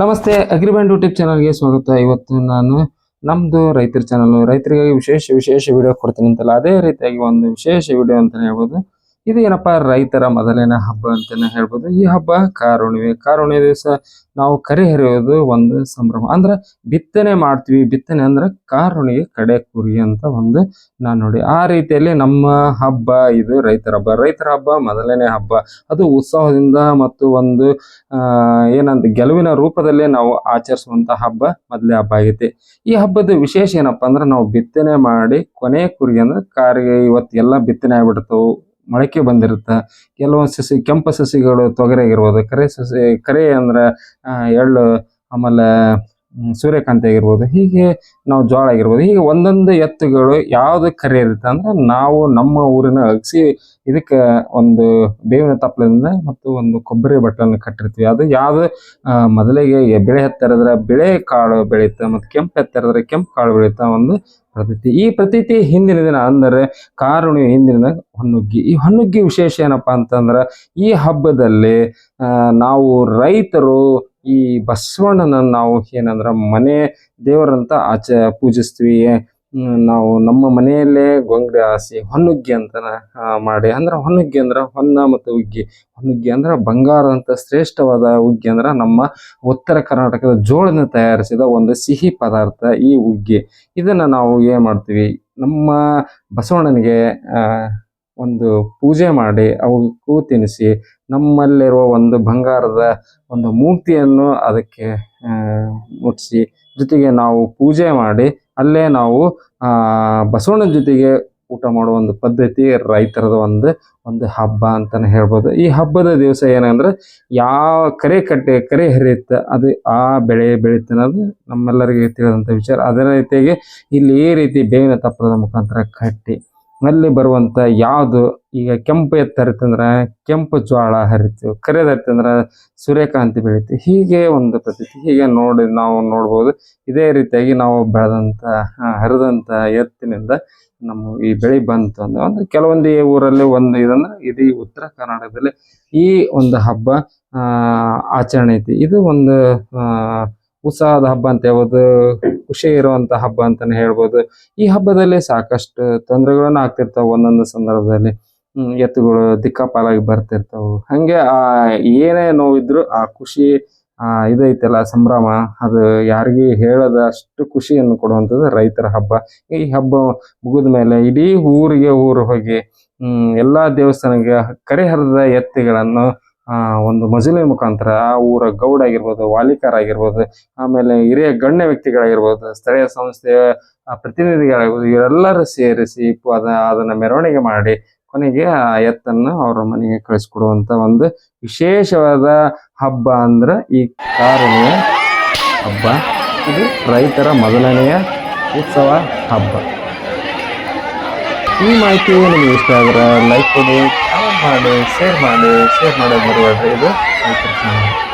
ನಮಸ್ತೆ ಅಗ್ರಿಬ್ಯಾಂಡ್ ಯೂಟ್ಯೂಬ್ ಚಾನಲ್ಗೆ ಸ್ವಾಗತ. ಇವತ್ತು ನಾನು ನಮ್ಮದು ರೈತರ ಚಾನಲ್. ರೈತರಿಗಾಗಿ ವಿಶೇಷ ವಿಶೇಷ ವಿಡಿಯೋ ಕೊಡ್ತೀನಿ ಅಂತಲ್ಲ, ಅದೇ ರೀತಿಯಾಗಿ ಒಂದು ವಿಶೇಷ ವಿಡಿಯೋ ಅಂತಲೇ ಹೇಳ್ಬೋದು. ಇದು ಏನಪ್ಪ, ರೈತರ ಮೊದಲಿನ ಹಬ್ಬ ಅಂತಾನೆ ಹೇಳ್ಬೋದು. ಈ ಹಬ್ಬ ಕಾರುಣಿವೆ ಕಾರುಣಿವೆ ದಿವಸ ನಾವು ಕರೆ ಹರಿಯೋದು ಒಂದು ಸಂಭ್ರಮ. ಅಂದ್ರೆ ಬಿತ್ತನೆ ಮಾಡ್ತೀವಿ. ಬಿತ್ತನೆ ಅಂದ್ರೆ ಕಾರುಣಿಗೆ ಕಡೆ ಕುರಿ ಅಂತ ಒಂದು ನಾನು ನೋಡಿ. ಆ ರೀತಿಯಲ್ಲಿ ನಮ್ಮ ಹಬ್ಬ ಇದು ರೈತರ ಹಬ್ಬ. ರೈತರ ಹಬ್ಬ ಮೊದಲನೇ ಹಬ್ಬ. ಅದು ಉತ್ಸಾಹದಿಂದ ಮತ್ತು ಒಂದು ಏನಂತ ಗೆಲುವಿನ ರೂಪದಲ್ಲಿ ನಾವು ಆಚರಿಸುವಂತ ಹಬ್ಬ ಮೊದಲೇ ಹಬ್ಬ ಆಗೈತಿ. ಈ ಹಬ್ಬದ ವಿಶೇಷ ಏನಪ್ಪಾ ಅಂದ್ರೆ ನಾವು ಬಿತ್ತನೆ ಮಾಡಿ ಕೊನೆ ಕುರಿ ಅಂದ್ರೆ ಕಾರಿಗೆ ಇವತ್ತು ಎಲ್ಲ ಬಿತ್ತನೆ ಆಗ್ಬಿಡ್ತಾವು. ಮೊಳಕೆ ಬಂದಿರುತ್ತೆ. ಕೆಲವೊಂದು ಸಸಿ, ಕೆಂಪು ಸಸಿಗಳು ತೊಗರಿ ಆಗಿರ್ಬೋದು, ಕರೆ ಸಸಿ, ಕರೆ ಅಂದ್ರೆ ಎಳ್ಳು, ಆಮೇಲೆ ಸೂರ್ಯಕಾಂತಿ ಆಗಿರ್ಬೋದು, ಹೀಗೆ ನಾವು ಜೋಳ ಆಗಿರ್ಬೋದು, ಹೀಗೆ ಒಂದೊಂದು ಎತ್ತುಗಳು ಯಾವುದು ಕರೆ ಇರುತ್ತೆ ಅಂದ್ರೆ ನಾವು ನಮ್ಮ ಊರಿನ ಅಗಸಿ, ಇದಕ್ಕೆ ಒಂದು ಬೇವಿನ ತಪ್ಪಲದಿಂದ ಮತ್ತು ಒಂದು ಕೊಬ್ಬರಿ ಬಟ್ಟಲನ್ನು ಕಟ್ಟಿರ್ತೀವಿ. ಅದು ಯಾವುದು ಮೊದಲಿಗೆ ಬೆಳೆ ಎತ್ತರಿದ್ರೆ ಬೆಳೆ ಕಾಳು ಬೆಳೆಯುತ್ತೆ, ಮತ್ತು ಕೆಂಪು ಎತ್ತರಿದ್ರೆ ಕೆಂಪು ಕಾಳು ಬೆಳೆಯುತ್ತೆ ಒಂದು ಪ್ರತೀತಿ. ಈ ಪ್ರತೀತಿ ಹಿಂದಿನ ದಿನ ಅಂದರೆ ಕಾರುಣ್ಯ ಹಿಂದಿನ ದಿನ ಹೊನ್ನುಗ್ಗಿ ಈ ಹೊನ್ನುಗ್ಗಿ ವಿಶೇಷ ಏನಪ್ಪಾ ಅಂತಂದ್ರೆ ಈ ಹಬ್ಬದಲ್ಲಿ ನಾವು ರೈತರು ಈ ಬಸವಣ್ಣನ ನಾವು ಏನಂದ್ರೆ ಮನೆ ದೇವರಂತ ಆಚ, ಪೂಜಿಸ್ತೀವಿ. ನಾವು ನಮ್ಮ ಮನೆಯಲ್ಲೇ ಗೊಂಗ್ಡಿ ಹಾಸಿ, ಹೊನ್ನುಗ್ಗಿ ಅಂತ ಮಾಡಿ. ಅಂದ್ರೆ ಹೊನ್ನುಗ್ಗಿ ಅಂದ್ರೆ ಹೊನ್ನ ಮತ್ತು ಉಗ್ಗಿ. ಹೊನ್ನುಗ್ಗಿ ಅಂದ್ರೆ ಬಂಗಾರದಂತ ಶ್ರೇಷ್ಠವಾದ ಉಗ್ಗಿ ಅಂದ್ರೆ ನಮ್ಮ ಉತ್ತರ ಕರ್ನಾಟಕದ ಜೋಳದಿಂದ ತಯಾರಿಸಿದ ಒಂದು ಸಿಹಿ ಪದಾರ್ಥ ಈ ಉಗ್ಗಿ. ಇದನ್ನ ನಾವು ಏನ್ ಮಾಡ್ತೀವಿ? ನಮ್ಮ ಬಸವಣ್ಣನಿಗೆ ಒಂದು ಪೂಜೆ ಮಾಡಿ ಅವಕ್ಕೂ ತಿನ್ನಿಸಿ ನಮ್ಮಲ್ಲಿರುವ ಒಂದು ಬಂಗಾರದ ಒಂದು ಮೂರ್ತಿಯನ್ನು ಅದಕ್ಕೆ ಮುಟ್ಟಿಸಿ ಜೊತೆಗೆ ನಾವು ಪೂಜೆ ಮಾಡಿ ಅಲ್ಲೇ ನಾವು ಬಸವಣ್ಣನ ಜೊತೆಗೆ ಊಟ ಮಾಡುವ ಒಂದು ಪದ್ಧತಿ, ರೈತರದ ಒಂದು ಒಂದು ಹಬ್ಬ ಅಂತಾನೆ ಹೇಳ್ಬೋದು. ಈ ಹಬ್ಬದ ದಿವಸ ಏನಂದ್ರೆ, ಯಾವ ಕರೆ ಕಟ್ಟೆ, ಕರೆ ಹರಿಯುತ್ತೆ ಅದು ಆ ಬೆಳೆ ಬೆಳೀತೆ ಅನ್ನೋದು ನಮ್ಮೆಲ್ಲರಿಗೆ ತಿಳಿದಂಥ ವಿಚಾರ. ಅದೇ ರೀತಿಯಾಗಿ ಇಲ್ಲಿ ಈ ರೀತಿ ಬೇವಿನ ತಪ್ಪಲದ ಮುಖಾಂತರ ಕಟ್ಟಿ ಅಲ್ಲಿ ಬರುವಂತ ಯಾವುದು? ಈಗ ಕೆಂಪು ಎತ್ತ ಹರಿತಂದ್ರೆ ಕೆಂಪು ಜ್ವಾಳ ಹರಿತು ಕರೆದ ಹರಿತಂದ್ರೆ ಸೂರ್ಯಕಾಂತಿ ಬೆಳೀತು. ಹೀಗೆ ಒಂದು ಪದ್ಧತಿ ಹೀಗೆ ನೋಡಿ ನಾವು ನೋಡ್ಬೋದು. ಇದೇ ರೀತಿಯಾಗಿ ನಾವು ಬೆಳೆದಂತ ಆ, ಹರಿದಂತ ಎತ್ತಿನಿಂದ ನಮ್ಮ ಈ ಬೆಳೆ ಬಂತು ಅಂದ್ರೆ ಅಂದ್ರೆ ಕೆಲವೊಂದು ಊರಲ್ಲಿ ಒಂದು ಇದಂದ್ರೆ ಇಡೀ ಉತ್ತರ ಕರ್ನಾಟಕದಲ್ಲಿ ಈ ಒಂದು ಹಬ್ಬ ಆಚರಣೆ ಐತಿ. ಇದು ಒಂದು ಉತ್ಸಾಹದ ಹಬ್ಬ ಅಂತ ಹೇಳ್ಬೋದು ಖುಷಿ ಇರುವಂತಹ ಹಬ್ಬ ಅಂತಾನೆ ಹೇಳ್ಬೋದು. ಈ ಹಬ್ಬದಲ್ಲಿ ಸಾಕಷ್ಟು ತೊಂದರೆಗಳನ್ನು ಆಗ್ತಿರ್ತಾವ ಒಂದೊಂದು ಸಂದರ್ಭದಲ್ಲಿ. ಎತ್ತುಗಳು ದಿಕ್ಕಾಪಾಲಾಗಿ ಬರ್ತಿರ್ತಾವು. ಹಂಗೆ, ಆ, ಏನೇ ನೋವಿದ್ರು ಆ ಖುಷಿ, ಆ, ಇದೈತಲ್ಲ ಸಂಭ್ರಮ, ಅದು ಯಾರಿಗೂ ಹೇಳದ ಅಷ್ಟು ಖುಷಿಯನ್ನು ಕೊಡುವಂಥದ್ದು ರೈತರ ಹಬ್ಬ. ಈ ಹಬ್ಬ ಮುಗಿದ ಮೇಲೆ ಇಡೀ ಊರಿಗೆ ಊರು ಹೋಗಿ, ಹ್ಮ್, ಎಲ್ಲಾ ದೇವಸ್ಥಾನಕ್ಕೆ ಕರೆ ಹರಿದ ಎತ್ತುಗಳನ್ನು ಒಂದು ಮಜಿಲೆ ಮುಖಾಂತರ ಆ ಊರ ಗೌಡ ಆಗಿರ್ಬೋದು, ವಾಲಿಕಾರ ಆಗಿರ್ಬೋದು, ಆಮೇಲೆ ಹಿರಿಯ ಗಣ್ಯ ವ್ಯಕ್ತಿಗಳಾಗಿರ್ಬೋದು, ಸ್ಥಳೀಯ ಸಂಸ್ಥೆಯ ಪ್ರತಿನಿಧಿಗಳಾಗಿರ್ಬೋದು, ಇವರೆಲ್ಲರೂ ಸೇರಿಸಿ ಅದ, ಅದನ್ನ ಮೆರವಣಿಗೆ ಮಾಡಿ ಕೊನೆಗೆ ಆ ಎತ್ತನ್ನು ಅವರ ಮನೆಗೆ ಕಳಿಸ್ಕೊಡುವಂತ ಒಂದು ವಿಶೇಷವಾದ ಹಬ್ಬ ಅಂದ್ರೆ ಈ ಕಾರಣೆಯ ಹಬ್ಬ. ಇದು ರೈತರ ಮೊದಲನೆಯ ಉತ್ಸವ ಹಬ್ಬ. ಈ ಮಾಹಿತಿ ನಿಮಗೆ ಇಷ್ಟ ಆದ್ರೆ ಲೈಕ್ ಕೊಡಿ. ಮಾಡಿ ಶೇರ್ ಮಾಡಿ ಶೇರ್ ಮಾಡೋದು ಮರಿಬೇಡ್ರಿ ಇದು. ರೈತರ ಚಾನಲ್